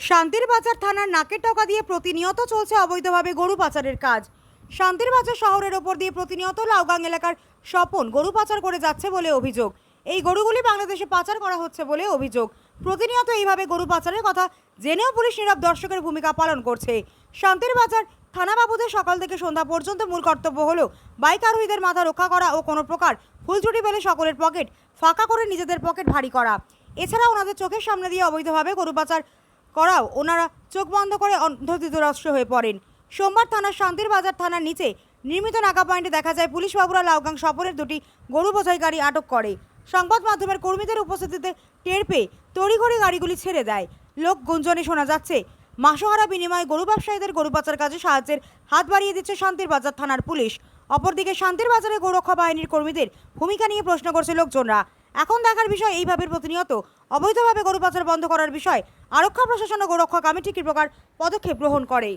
শান্তির বাজার থানার নাকের টকা দিয়ে প্রতিনিয়ত চলছে অবৈধভাবে গরু পাচারের কাজ। শান্তির বাজার শহরের ওপর দিয়ে প্রতিনিয়ত লাউগাং এলাকার স্বপন গরু পাচার করে যাচ্ছে বলে অভিযোগ। এই গরুগুলি বাংলাদেশে পাচার করা হচ্ছে বলে অভিযোগ। প্রতিনিয়ত এইভাবে গরু পাচারের কথা জেনেও পুলিশ নীরব দর্শকের ভূমিকা পালন করছে। শান্তির বাজার থানাবাবুদের সকাল থেকে সন্ধ্যা পর্যন্ত মূল কর্তব্য হলো বাইক আরোহীদের মাথা রক্ষা করা ও কোনো প্রকার ফুলচুটি পেলে সকলের পকেট ফাঁকা করে নিজেদের পকেট ভারী করা। এছাড়া ওনাদের চোখের সামনে দিয়ে অবৈধভাবে গরু পাচার করাও ওনারা চোখ বন্ধ করে অন্ধতিতরাষ্ট্র হয়ে পড়েন। সোমবার থানার শান্তির বাজার থানার নিচে নির্মিত নাকা পয়েন্টে দেখা যায় পুলিশ বাবুরা লাউগাং সফরের দুটি গরু বোঝাই গাড়ি আটক করে। সংবাদ মাধ্যমের কর্মীদের উপস্থিতিতে টের পেয়ে তড়িঘড়ি গাড়িগুলি ছেড়ে দেয়। লোক গুঞ্জনে শোনা যাচ্ছে, মাসোহারা বিনিময়ে গরু ব্যবসায়ীদের গরু পাচার কাজে সাহায্যের হাত বাড়িয়ে দিচ্ছে শান্তির বাজার থানার পুলিশ। অপরদিকে শান্তির বাজারে গোরক্ষা বাহিনীর কর্মীদের ভূমিকা নিয়ে প্রশ্ন করছে লোকজনরা। এখন দেখার বিষয় এইভাবে প্রতিনিয়ত অবৈধভাবে গরু পাচার বন্ধ করার বিষয়। আরক্ষা, প্রশাসন ও গোরক্ষা কমিটি কি প্রকার পদক্ষেপ গ্রহণ করে?